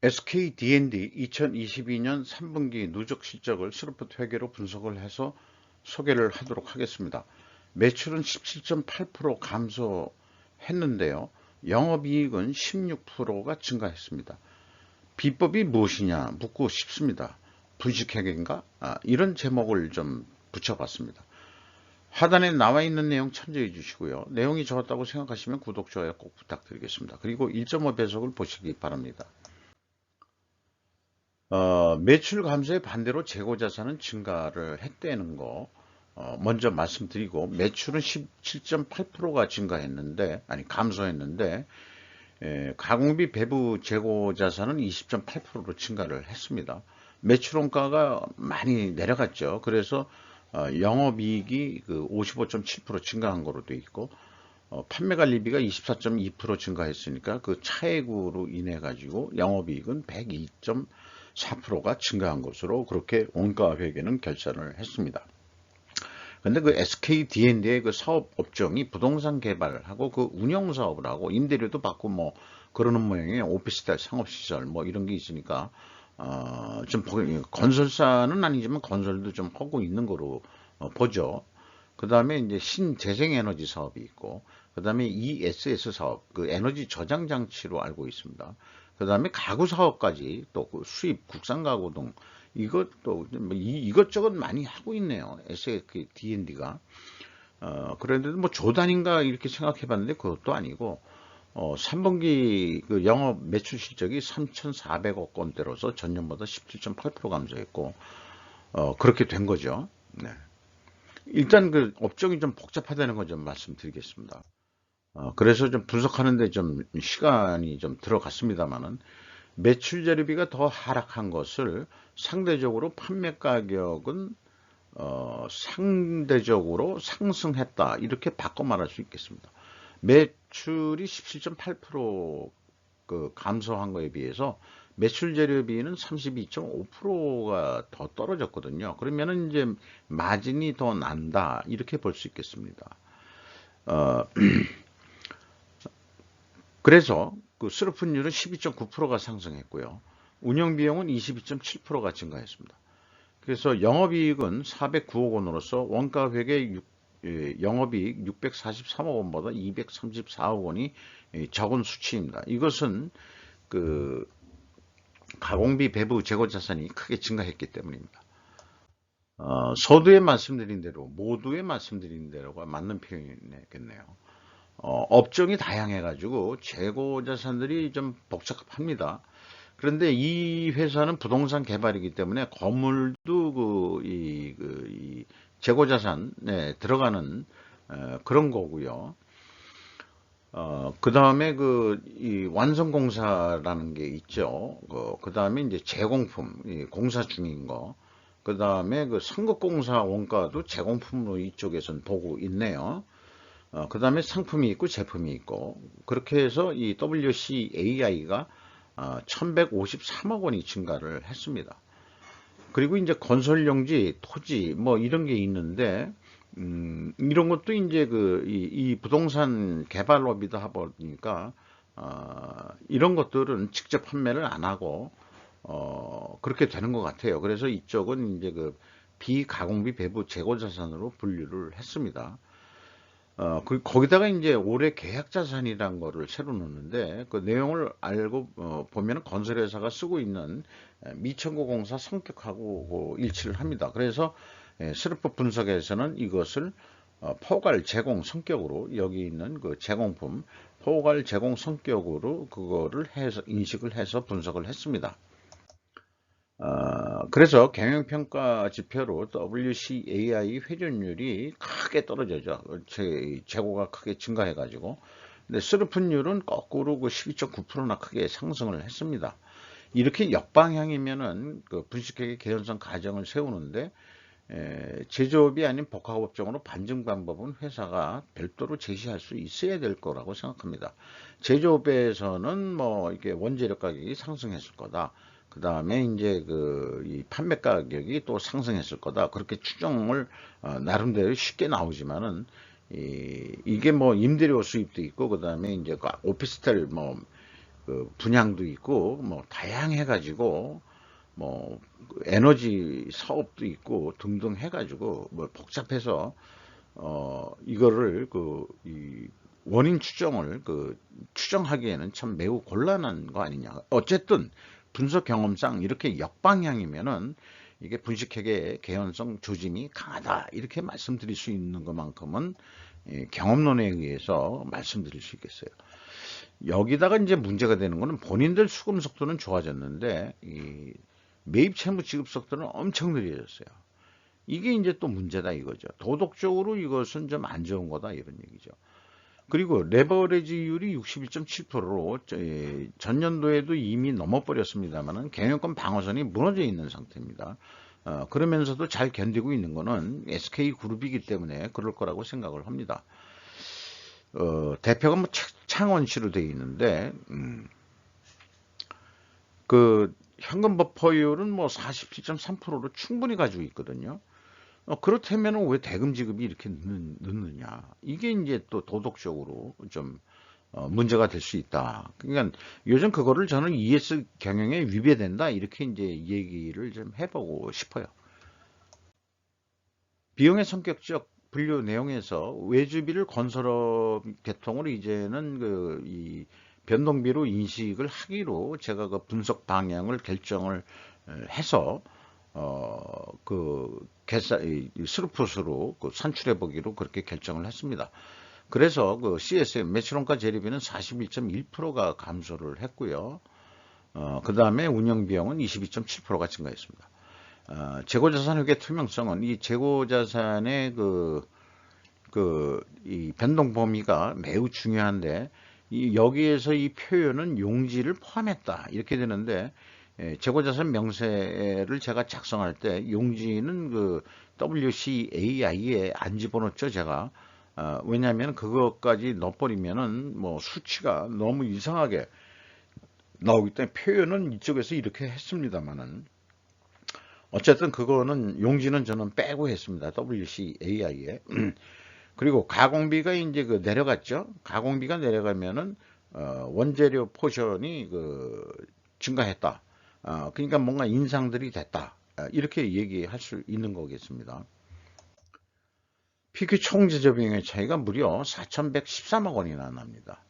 SK D&D 2022년 3분기 누적 실적을 스루프트 회계로 분석을 해서 소개를 하도록 하겠습니다. 매출은 17.8% 감소했는데요. 영업이익은 16%가 증가했습니다. 비법이 무엇이냐 묻고 싶습니다. 분식회계인가? 아, 이런 제목을 좀 붙여봤습니다. 하단에 나와 있는 내용 참조해 주시고요. 내용이 좋았다고 생각하시면 구독, 좋아요 꼭 부탁드리겠습니다. 그리고 1.5배속을 보시기 바랍니다. 어, 매출 감소의 반대로 재고 자산은 증가를 했다는 거 어, 먼저 말씀드리고 매출은 17.8%가 증가했는데 아니 감소했는데 에, 가공비 배부 재고 자산은 20.8%로 증가를 했습니다. 매출 원가가 많이 내려갔죠. 그래서 어, 영업이익이 그 55.7% 증가한 거로 돼 있고 어, 판매관리비가 24.2% 증가했으니까 그 차액으로 인해 가지고 영업이익은 102.4%가 증가한 것으로 그렇게 원가 회계는 결산을 했습니다. 근데 그 SK D&D의 그 사업 업종이 부동산 개발하고 그 운영 사업을 하고 임대료도 받고 뭐 그러는 모양이에요. 오피스텔, 상업시설 뭐 이런 게 있으니까 어, 좀 건설사는 아니지만 건설도 좀 하고 있는 거로 어, 보죠. 그 다음에 이제 신재생에너지 사업이 있고, 그 다음에 ESS 사업, 그 에너지 저장 장치로 알고 있습니다. 그 다음에 가구 사업까지 또그 수입 국산 가구 등 이것도 뭐 이것저것 많이 하고 있네요. SK D&D가. 어, 그런데도 뭐 조단인가 이렇게 생각해 봤는데 그것도 아니고, 어, 3분기 그 영업 매출 실적이 3,400억 원대로서 전년보다 17.8% 감소했고, 어, 그렇게 된 거죠. 네. 일단 그 업종이 좀 복잡하다는 거 좀 말씀드리겠습니다. 어, 그래서 좀 분석하는데 좀 시간이 좀 들어갔습니다만은 매출 재료비가 더 하락한 것을 상대적으로 판매 가격은 어, 상대적으로 상승했다 이렇게 바꿔 말할 수 있겠습니다. 매출이 17.8%그 감소한 거에 비해서 매출 재료비는 32.5%가 더 떨어졌거든요. 그러면은 이제 마진이 더 난다 이렇게 볼 수 있겠습니다. 어, 그래서 그 수료분율은 12.9%가 상승했고요. 운영 비용은 22.7%가 증가했습니다. 그래서 영업이익은 409억 원으로서 원가 회계 6, 예, 영업이익 643억 원보다 234억 원이 예, 적은 수치입니다. 이것은 그 가공비 배부 재고 자산이 크게 증가했기 때문입니다. 어, 서두에 말씀드린 대로 모두에 말씀드린 대로가 맞는 표현이겠네요. 어, 업종이 다양해 가지고 재고 자산들이 좀 복잡합니다. 그런데 이 회사는 부동산 개발이기 때문에 건물도 그, 이, 그, 이 재고 자산에 들어가는 어, 그런 거고요. 어, 그 다음에 그, 이 완성공사라는 게 있죠. 그, 그 다음에 이제 제공품, 공사 중인 거. 그 다음에 그 상급공사 원가도 제공품으로 이쪽에선 보고 있네요. 어, 그 다음에 상품이 있고 제품이 있고. 그렇게 해서 이 WCAI가 어, 1153억 원이 증가를 했습니다. 그리고 이제 건설용지, 토지, 뭐 이런 게 있는데, 음, 이런 것도 이제 그, 이, 이 부동산 개발업이다 보니까, 어, 이런 것들은 직접 판매를 안 하고, 어, 그렇게 되는 것 같아요. 그래서 이쪽은 이제 그 비가공비 배부 재고 자산으로 분류를 했습니다. 어, 그, 거기다가 이제 올해 계약 자산이란 거를 새로 넣는데 그 내용을 알고 어, 보면 건설회사가 쓰고 있는 미천고 공사 성격하고 그 일치를 합니다. 그래서 예, 스르프 분석에서는 이것을 어, 포괄 제공 성격으로 여기 있는 그 제공품 포괄 제공 성격으로 그거를 해서 인식을 해서 분석을 했습니다. 어, 그래서 경영평가 지표로 WCAI 회전율이 크게 떨어져죠. 제, 재고가 크게 증가해 가지고. 근데 스르픈율은 거꾸로 그 12.9%나 크게 상승을 했습니다. 이렇게 역방향이면은 그 분식회계 개연성 가정을 세우는데 에, 제조업이 아닌 복합업종으로 반증 방법은 회사가 별도로 제시할 수 있어야 될 거라고 생각합니다. 제조업에서는 뭐 이게 원재료 가격이 상승했을 거다. 그 다음에 이제 그 판매 가격이 또 상승했을 거다. 그렇게 추정을 어, 나름대로 쉽게 나오지만은 이, 이게 뭐 임대료 수입도 있고 그 다음에 이제 그 오피스텔 뭐 그 분양도 있고 뭐 다양해 가지고 뭐그 에너지 사업도 있고 등등 해 가지고 뭐 복잡해서 어 이거를 그 이 원인 추정을 그 추정하기에는 참 매우 곤란한 거 아니냐. 어쨌든 분석 경험상 이렇게 역방향이면은 이게 분식회계의 개연성 조짐이 강하다 이렇게 말씀드릴 수 있는 것만큼은 예, 경험론에 의해서 말씀드릴 수 있겠어요. 여기다가 이제 문제가 되는 거는 본인들 수금 속도는 좋아졌는데 이 매입 채무 지급 속도는 엄청 느려졌어요. 이게 이제 또 문제다 이거죠. 도덕적으로 이것은 좀 안 좋은 거다 이런 얘기죠. 그리고 레버리지율이 61.7%로 전년도에도 이미 넘어버렸습니다만은 경영권 방어선이 무너져 있는 상태입니다. 어, 그러면서도 잘 견디고 있는 거는 SK그룹이기 때문에 그럴 거라고 생각을 합니다. 어, 대표가 뭐 창원 씨로 되어 있는데 음, 그 현금 버퍼율은 뭐 47.3%로 충분히 가지고 있거든요. 어, 그렇다면 왜 대금 지급이 이렇게 늦, 느냐 이게 이제 또 도덕적으로 좀 어, 문제가 될 수 있다. 그러니까 요즘 그거를 저는 ES 경영에 위배된다 이렇게 이제 얘기를 좀 해보고 싶어요. 비용의 성격적 분류 내용에서 외주비를 건설업 계통으로 이제는 그 이 변동비로 인식을 하기로 제가 그 분석 방향을 결정을 해서 어그 스루풋으로 그 산출해 보기로 그렇게 결정을 했습니다. 그래서 그 CSM 매출원가 재료비는 41.1%가 감소를 했고요. 어, 그 다음에 운영 비용은 22.7%가 증가했습니다. 어, 재고자산 회계 투명성은 이 재고자산의 그, 그, 이 변동 범위가 매우 중요한데 이 여기에서 이 표현은 용지를 포함했다 이렇게 되는데 예, 재고자산 명세를 제가 작성할 때 용지는 그 WCAI에 안 집어넣었죠 제가 어, 왜냐하면 그것까지 넣어버리면은 뭐 수치가 너무 이상하게 나오기 때문에 표현은 이쪽에서 이렇게 했습니다만은 어쨌든 그거는 용지는 저는 빼고 했습니다 WCAI에 그리고 가공비가 이제 그 내려갔죠. 가공비가 내려가면은 어, 원재료 포션이 그 증가했다. 어, 그러니까 뭔가 인상들이 됐다. 어, 이렇게 얘기할 수 있는 거겠습니다. PQ 총재조 비용의 차이가 무려 4,113억 원이나 납니다.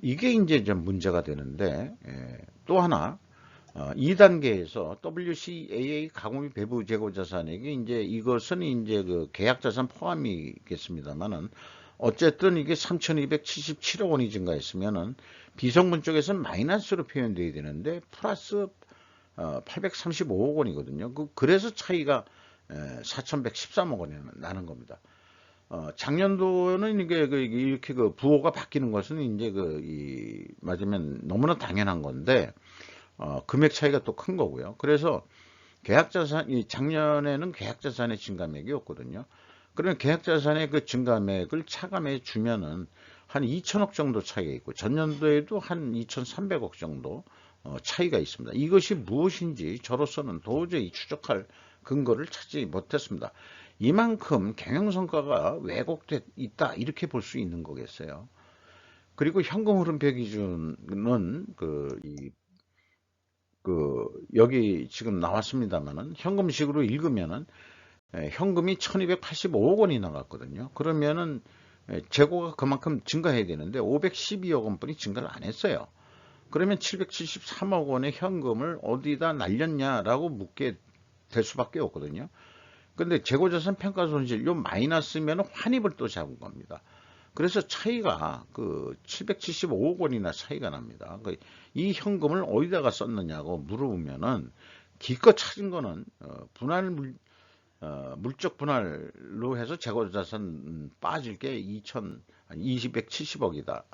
이게 이제 좀 문제가 되는데 예, 또 하나 어, 2단계에서 WCAA 가공비 배부 재고 자산에게 이제 이것은 이제 그 계약 자산 포함이겠습니다만은 어쨌든 이게 3,277억 원이 증가했으면은 비성분 쪽에서는 마이너스로 표현돼야 되는데 플러스 어, 835억 원이거든요. 그 그래서 차이가 4,113억 원이 나는 겁니다. 어, 작년도는 이게 그 이렇게 그 부호가 바뀌는 것은 이제 그 이 맞으면 너무나 당연한 건데 어, 금액 차이가 또 큰 거고요. 그래서 계약자산, 이 작년에는 계약자산의 증감액이었거든요. 그러면 계약자산의 그 증감액을 차감해 주면은 한 2천억 정도 차이가 있고 전년도에도 한 2,300억 정도 어, 차이가 있습니다. 이것이 무엇인지 저로서는 도저히 추적할 근거를 찾지 못했습니다. 이만큼 경영성과가 왜곡돼 있다 이렇게 볼 수 있는 거겠어요. 그리고 현금 흐름표 기준은 그 이 그 여기 지금 나왔습니다만은 현금식으로 읽으면은 예, 현금이 1285억 원이 나갔거든요. 그러면은 예, 재고가 그만큼 증가해야 되는데 512억 원뿐이 증가를 안 했어요. 그러면 773억 원의 현금을 어디다 날렸냐라고 묻게 될 수밖에 없거든요. 근데 재고자산 평가 손실 요 마이너스면 환입을 또 잡은 겁니다. 그래서 차이가 그 775억 원이나 차이가 납니다. 그이 현금을 어디다가 썼느냐고 물어보면은 기껏 찾은 거는 어, 분할 물, 어, 물적 분할로 해서 재고자산 빠질 게 2천 270억이다.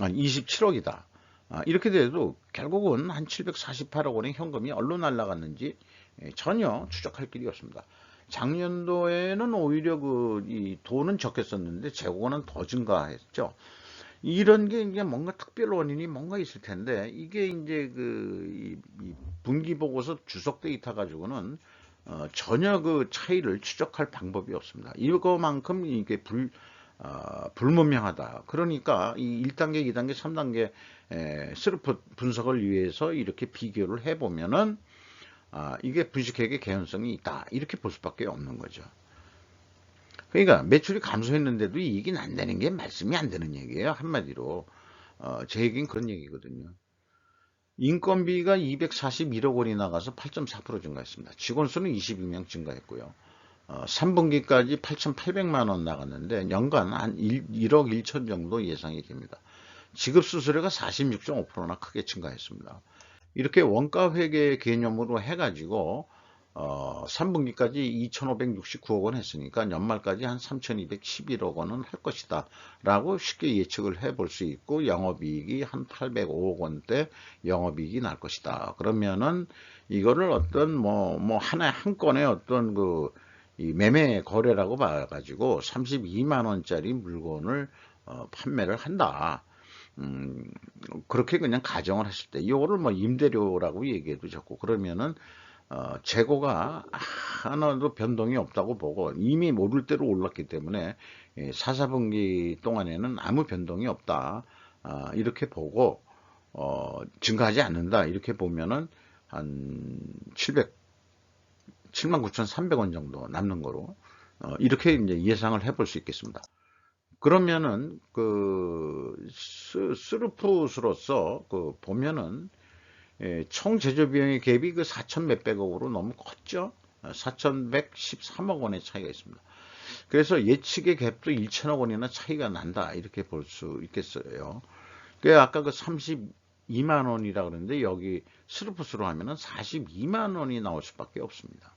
아니 27억이다. 아, 이렇게 돼도 결국은 한 748억 원의 현금이 얼로 날라갔는지 예, 전혀 추적할 길이 없습니다. 작년도에는 오히려 그 이 돈은 적게 썼는데 재고는 더 증가했죠. 이런 게 이제 뭔가 특별 원인이 뭔가 있을 텐데 이게 이제 그 이 분기 보고서 주석 데이터 가지고는 어 전혀 그 차이를 추적할 방법이 없습니다. 이거만큼 이게 불 어, 불분명하다. 그러니까 이 1단계, 2단계, 3단계 에, 스루프 분석을 위해서 이렇게 비교를 해보면은 아, 이게 분식회계 개연성이 있다. 이렇게 볼 수밖에 없는 거죠. 그러니까 매출이 감소했는데도 이익이 난다는 게 말씀이 안 되는 얘기예요. 한마디로. 어, 제 얘기는 그런 얘기거든요. 인건비가 241억 원이 나가서 8.4% 증가했습니다. 직원 수는 22명 증가했고요. 어, 3분기까지 8,800만 원 나갔는데 연간 한 1, 1억 1천 정도 예상이 됩니다. 지급 수수료가 46.5%나 크게 증가했습니다. 이렇게 원가 회계 개념으로 해가지고 어, 3분기까지 2,569억 원 했으니까 연말까지 한 3,211억 원은 할 것이다 라고 쉽게 예측을 해볼 수 있고 영업이익이 한 805억 원대 영업이익이 날 것이다 그러면은 이거를 어떤 뭐, 뭐 하나의 한 건의 어떤 그 이 매매 거래라고 봐가지고 32만 원짜리 물건을 어, 판매를 한다. 음, 그렇게 그냥 가정을 했을 때, 이거를 뭐 임대료라고 얘기해도 좋고, 그러면은, 어, 재고가 하나도 변동이 없다고 보고, 이미 모를 대로 올랐기 때문에, 예, 4, 4분기 동안에는 아무 변동이 없다. 아, 이렇게 보고, 어, 증가하지 않는다. 이렇게 보면은, 한 700, 79,300원 정도 남는 거로, 어, 이렇게 이제 예상을 해볼 수 있겠습니다. 그러면은 그 스루풋으로서 그 보면은 예, 총 제조 비용의 갭이 그 4천 몇백억으로 너무 컸죠. 4,113억 원의 차이가 있습니다. 그래서 예측의 갭도 1천억 원이나 차이가 난다 이렇게 볼 수 있겠어요. 그 아까 그 32만 원이라 그러는데 여기 스루풋으로 하면은 42만 원이 나올 수밖에 없습니다.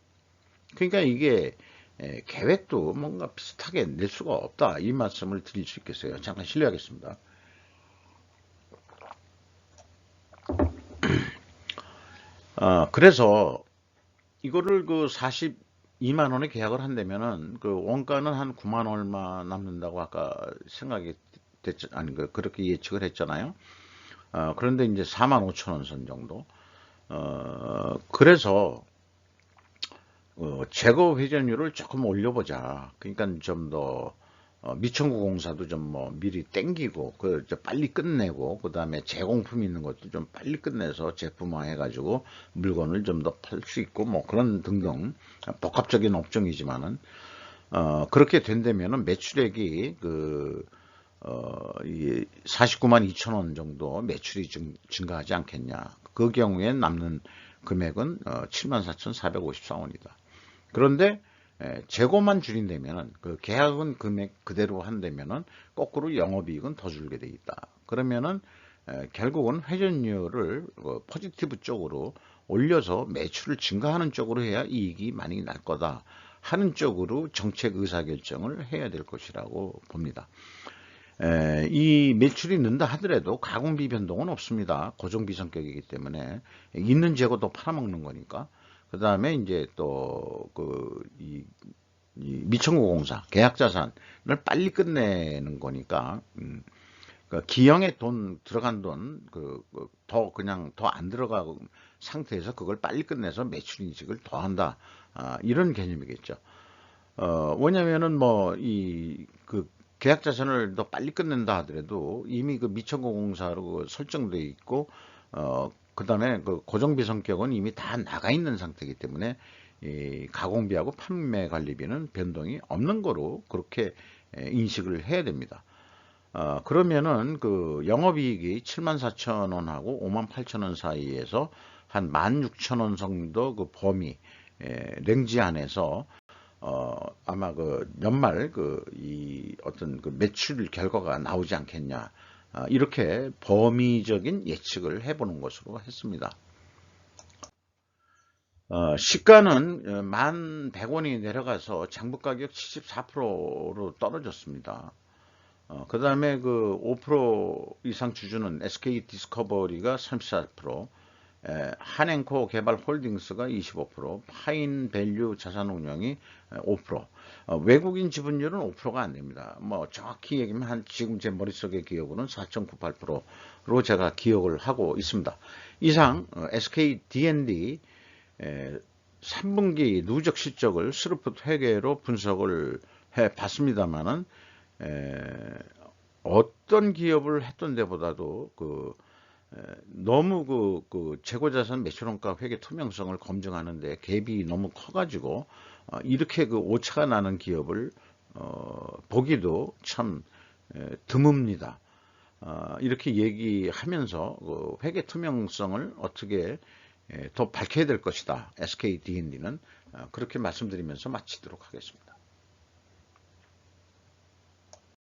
그러니까 이게 예, 계획도 뭔가 비슷하게 낼 수가 없다. 이 말씀을 드릴 수 있겠어요. 잠깐 실례하겠습니다. 어, 그래서 이거를 그 42만 원에 계약을 한다면은 그 원가는 한 9만 얼마 남는다고 아까 생각이 됐죠. 아니 그 그렇게 예측을 했잖아요. 어, 그런데 이제 4만 5천 원 선 정도. 어, 그래서 어, 재고 회전율을 조금 올려보자. 그러니까 좀더 어, 미천구 공사도 좀 뭐 미리 땡기고 그 빨리 끝내고 그 다음에 제공품 있는 것도 좀 빨리 끝내서 제품화 해가지고 물건을 좀 더 팔 수 있고 뭐 그런 등등 복합적인 업종이지만은 어, 그렇게 된다면은 매출액이 그 어, 이 49만 2천 원 정도 매출이 증, 증가하지 않겠냐. 그 경우에 남는 금액은 어, 7만 4,454원이다. 그런데 재고만 줄인다면 그 계약은 금액 그대로 한다면은 거꾸로 영업이익은 더 줄게 돼 있다. 그러면은 결국은 회전율을 어, 포지티브 쪽으로 올려서 매출을 증가하는 쪽으로 해야 이익이 많이 날 거다 하는 쪽으로 정책 의사결정을 해야 될 것이라고 봅니다. 이 매출이 는다 하더라도 가공비 변동은 없습니다. 고정비 성격이기 때문에 있는 재고도 팔아먹는 거니까 그 다음에 이제 또, 그, 이, 이 미천구 공사, 계약 자산을 빨리 끝내는 거니까, 음, 그 기형에 돈, 들어간 돈, 그, 그더 그냥 더 안 들어가고 상태에서 그걸 빨리 끝내서 매출 인식을 더 한다. 아, 이런 개념이겠죠. 어, 왜냐면은 뭐, 이, 그, 계약 자산을 더 빨리 끝낸다 하더라도 이미 그 미천구 공사로 설정돼 있고, 어, 그 다음에 그 고정비 성격은 이미 다 나가 있는 상태이기 때문에 이 가공비하고 판매 관리비는 변동이 없는 거로 그렇게 인식을 해야 됩니다. 어, 그러면은 그 영업이익이 7만 4천 원하고 5만 8천 원 사이에서 한 1만 6천 원 정도 그 범위 에, 랭지 안에서 어, 아마 그 연말 그 이 어떤 그 매출 결과가 나오지 않겠냐. 아, 이렇게 범위적인 예측을 해보는 것으로 했습니다. 어, 시가는 만 100원이 내려가서 장부가격 74%로 떨어졌습니다. 어, 그 다음에 그 5% 이상 주주는 SK 디스커버리가 34%, 에, 한행코 개발 홀딩스가 25%, 파인밸류 자산운용이 5%, 어, 외국인 지분율은 5%가 안 됩니다. 뭐 정확히 얘기하면 한 지금 제 머릿속의 기억으로는 4.98%로 제가 기억을 하고 있습니다. 이상 어, SK D&D 에, 3분기 누적 실적을 스루풋 회계로 분석을 해 봤습니다만은 에, 어떤 기업을 했던 데보다도 그 에, 너무 그, 그 재고자산 매출원가 회계 투명성을 검증하는데 갭이 너무 커가지고 어, 이렇게 그 오차가 나는 기업을 어, 보기도 참 에, 드뭅니다. 어, 이렇게 얘기하면서 그 회계 투명성을 어떻게 에, 더 밝혀야 될 것이다. SK D&D는 어, 그렇게 말씀드리면서 마치도록 하겠습니다.